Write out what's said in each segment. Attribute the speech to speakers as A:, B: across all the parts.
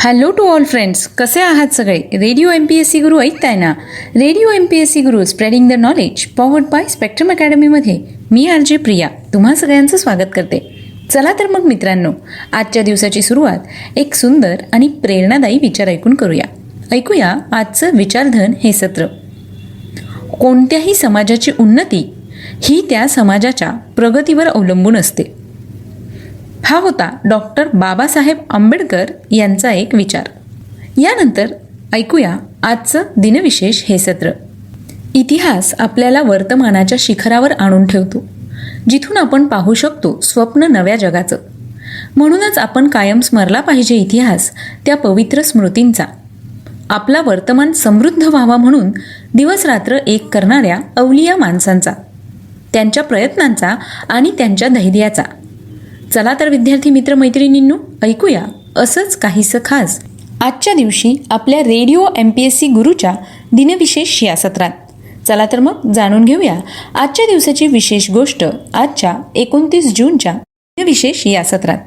A: Hello to all friends कसे आहात सगळे? Radio M P S C Guru ऐकताय ना? Radio M P S C Guru spreading the knowledge powered by Spectrum अकॅडमीमध्ये मी R J Priya तुम्हा सगळ्यांचं स्वागत करते. चला तर मग मित्रांनो आजच्या दिवसाची सुरुवात एक सुंदर आणि प्रेरणादायी विचार ऐकून करूया. ऐकूया आजचं विचारधन हे सत्र. कोणत्याही समाजाची उन्नती ही त्या समाजाच्या प्रगतीवर अवलंबून असते. हा होता डॉक्टर बाबासाहेब आंबेडकर यांचा एक विचार. यानंतर ऐकूया आजचं दिनविशेष हे सत्र. इतिहास आपल्याला वर्तमानाच्या शिखरावर आणून ठेवतो जिथून आपण पाहू शकतो स्वप्न नव्या जगाचं. म्हणूनच आपण कायम स्मरला पाहिजे इतिहास त्या पवित्र स्मृतींचा. आपला वर्तमान समृद्ध व्हावा म्हणून दिवसरात्र एक करणाऱ्या अवलिया माणसांचा त्यांच्या प्रयत्नांचा आणि त्यांच्या धैर्याचा. चला तर विद्यार्थी मित्र मैत्रिणींनो ऐकूया असंच काहीसं खास. आजच्या दिवशी आपल्या radio M P S C गुरुच्या दिनविशेष या सत्रात. चला तर मग जाणून घेऊया आजच्या दिवसाची विशेष गोष्ट आजच्या एकोणतीस जूनच्या दिनविशेष या सत्रात.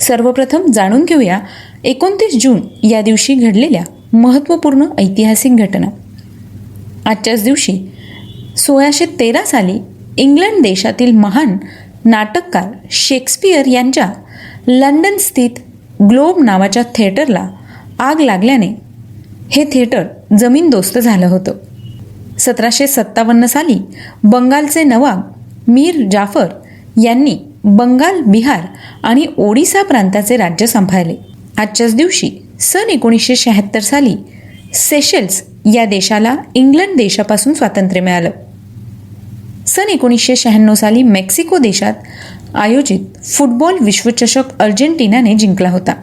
A: सर्वप्रथम जाणून घेऊया एकोणतीस जून या दिवशी घडलेल्या महत्त्वपूर्ण ऐतिहासिक घटना. आजच्याच दिवशी सोळाशे तेरा साली इंग्लंड देशातील महान नाटककार शेक्सपियर यांच्या लंडन स्थित ग्लोब नावाच्या थिएटरला आग लागल्याने हे थिएटर जमीनदोस्त झालं होतं. सतराशे सत्तावन्न साली बंगालचे नवाब मीर जाफर यांनी बंगाल बिहार आणि ओडिसा प्रांताचे राज्य सांभाळले. आजच्याच दिवशी सन एकोणीसशे शहात्तर साली सेशेल्स या देशाला इंग्लंड देशापासून स्वातंत्र्य मिळालं. सन एकोणीसशे शहाण्णव साली मेक्सिको देशात आयोजित फुटबॉल विश्वचषक अर्जेंटिनाने जिंकला होता.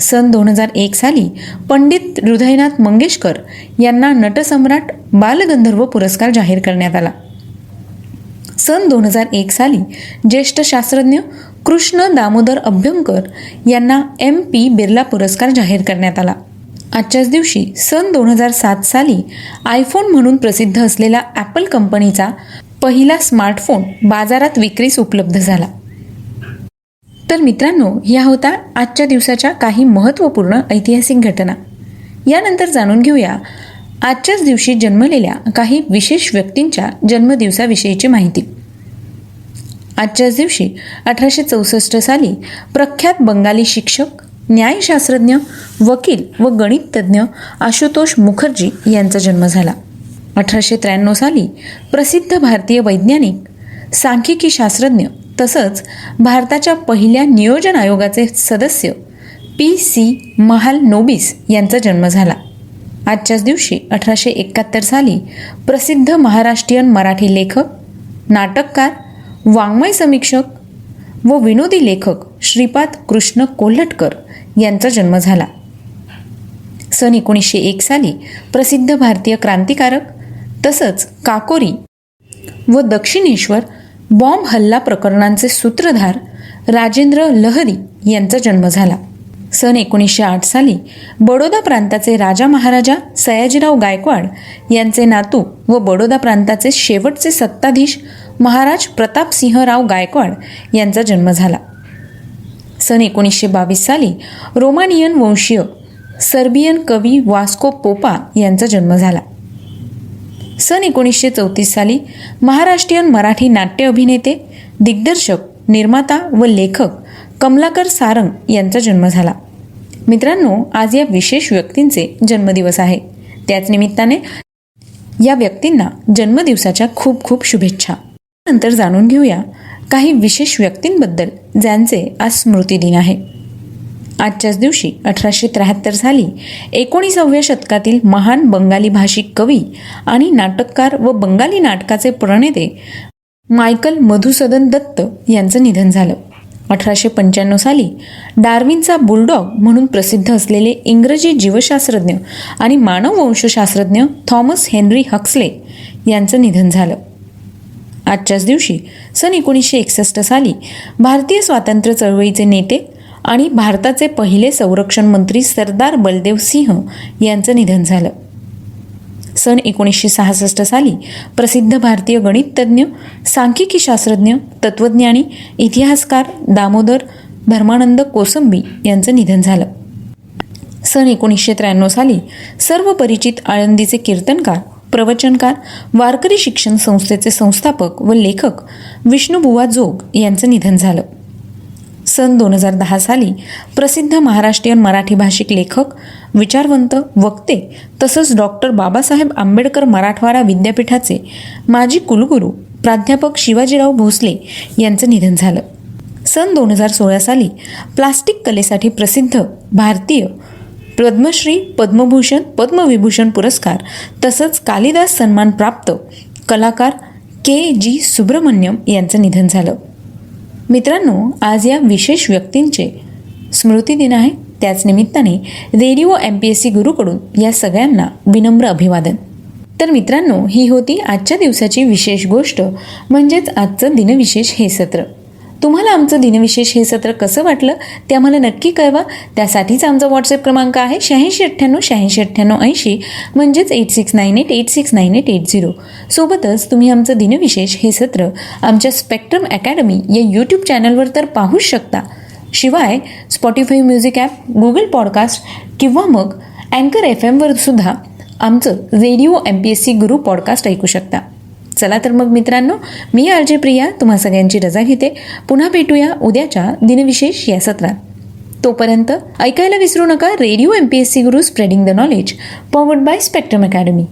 A: सन दोन हजार एक साली पंडित हृदयनाथ मंगेशकर यांना नटसम्राट बालगंधर्व पुरस्कार जाहीर करण्यात आला. सन दोन हजार एक साली ज्येष्ठ शास्त्रज्ञ कृष्ण दामोदर अभ्यंकर यांना एम पी बिर्ला पुरस्कार जाहीर करण्यात आला. आजच्याच दिवशी सन दोन हजार सात साली आयफोन म्हणून प्रसिद्ध असलेला ॲपल कंपनीचा पहिला स्मार्टफोन बाजारात विक्रीस उपलब्ध झाला. तर मित्रांनो ह्या होता आजच्या दिवसाच्या काही महत्त्वपूर्ण ऐतिहासिक घटना. यानंतर जाणून घेऊया आजच्याच दिवशी जन्मलेल्या काही विशेष व्यक्तींच्या जन्मदिवसाविषयीची माहिती. आजच्याच दिवशी अठराशे चौसष्ट साली प्रख्यात बंगाली शिक्षक न्यायशास्त्रज्ञ वकील व गणिततज्ञ आशुतोष मुखर्जी यांचा जन्म झाला. अठराशे त्र्याण्णव साली प्रसिद्ध भारतीय वैज्ञानिक सांख्यिकी शास्त्रज्ञ तसंच भारताच्या पहिल्या नियोजन आयोगाचे सदस्य पी सी महाल नोबिस यांचा जन्म झाला. आजच्याच दिवशी अठराशे एकाहत्तर साली प्रसिद्ध महाराष्ट्रीयन मराठी लेखक नाटककार वाङ्मय समीक्षक व विनोदी लेखक श्रीपाद कृष्ण कोल्हटकर यांचा जन्म झाला. सन एकोणीसशे एक साली प्रसिद्ध भारतीय क्रांतिकारक तसंच काकोरी व दक्षिणेश्वर बॉम्ब हल्ला प्रकरणांचे सूत्रधार राजेंद्र लहरी यांचा जन्म झाला. सन एकोणीसशे आठ साली बडोदा प्रांताचे राजा महाराजा सयाजीराव गायकवाड यांचे नातू व बडोदा प्रांताचे शेवटचे सत्ताधीश महाराज प्रतापसिंहराव गायकवाड यांचा जन्म झाला. सन एकोणीसशे बावीस साली रोमानियन वंशीय सर्बियन कवी वास्को पोपा यांचा जन्म झाला. सन एकोणीसशे चौतीस साली महाराष्ट्रीयन मराठी नाट्य अभिनेते दिग्दर्शक निर्माता व लेखक कमलाकर सारंग यांचा जन्म झाला. मित्रांनो आज या विशेष व्यक्तींचे जन्मदिवस आहे. त्याच निमित्ताने या व्यक्तींना जन्मदिवसाच्या खूप खूप शुभेच्छा. नंतर जाणून घेऊया काही विशेष व्यक्तींबद्दल ज्यांचे आज स्मृतिदिन आहे. आजच्याच दिवशी अठराशे त्र्याहत्तर साली एकोणीसाव्या शतकातील महान बंगाली भाषिक कवी आणि नाटककार व बंगाली नाटकाचे प्रणेते मायकल मधुसदन दत्त यांचं निधन झालं. अठराशे पंच्याण्णव साली डार्विनचा बुलडॉग म्हणून प्रसिद्ध असलेले इंग्रजी जीवशास्त्रज्ञ आणि मानववंशशास्त्रज्ञ थॉमस हेनरी हक्सले यांचं निधन झालं. आजच्याच दिवशी सन एकोणीसशे एकसष्ट साली भारतीय स्वातंत्र्य चळवळीचे नेते आणि भारताचे पहिले संरक्षण मंत्री सरदार बलदेव सिंह यांचं निधन झालं. सन एकोणीसशे सहासष्ट साली प्रसिद्ध भारतीय गणिततज्ञ सांख्यिकी शास्त्रज्ञ तत्त्वज्ञानी इतिहासकार दामोदर धर्मानंद कोसंबी यांचं निधन झालं. सन एकोणीसशे त्र्याण्णव साली सर्व परिचित आळंदीचे कीर्तनकार प्रवचनकार वारकरी शिक्षण संस्थेचे संस्थापक व लेखक विष्णुबुवा जोग यांचं निधन झालं. सन दोन हजार दहा साली प्रसिद्ध महाराष्ट्रीयन मराठी भाषिक लेखक विचारवंत वक्ते तसंच डॉक्टर बाबासाहेब आंबेडकर मराठवाडा विद्यापीठाचे माजी कुलगुरू प्राध्यापक शिवाजीराव भोसले यांचं निधन झालं. सन दोन हजार सोळा साली प्लास्टिक कलेसाठी प्रसिद्ध भारतीय पद्मश्री पद्मभूषण पद्मविभूषण पुरस्कार तसंच कालिदास सन्मान प्राप्त कलाकार के जी सुब्रमण्यम यांचं निधन झालं. मित्रांनो आज या विशेष व्यक्तींचे स्मृती दिन आहे. त्याच निमित्ताने radio M P S C गुरुकडून या सगळ्यांना विनम्र अभिवादन. तर मित्रांनो ही होती आजच्या दिवसाची विशेष गोष्ट म्हणजेच आजचं दिनविशेष हे सत्र. तुम्हाला आमचं दिनविशेष हे सत्र कसं वाटलं ते आम्हाला नक्की कळवा. त्यासाठीच आमचा व्हॉट्सअप क्रमांक आहे शहाऐंशी अठ्ठ्याण्णव शहाऐंशी अठ्ठ्याण्णव ऐंशी. म्हणजेच eight six nine eight eight six nine eight eight zero सोबतच तुम्ही आमचं दिनविशेष हे सत्र आमच्या स्पेक्ट्रम अकॅडमी या यूट्यूब चॅनलवर तर पाहूच शकता. शिवाय Spotify music app Google podcast किंवा मग अँकर एफ एमवर सुद्धा आमचं radio M P S C Guru podcast ऐकू शकता. चला तर मग मित्रांनो मी आरजे प्रिया तुम्हा सगळ्यांची रजा घेते. पुन्हा भेटूया उद्याच्या दिनविशेष या सत्रात. तोपर्यंत ऐकायला विसरू नका radio M P S C Guru spreading the knowledge powered by spectrum academy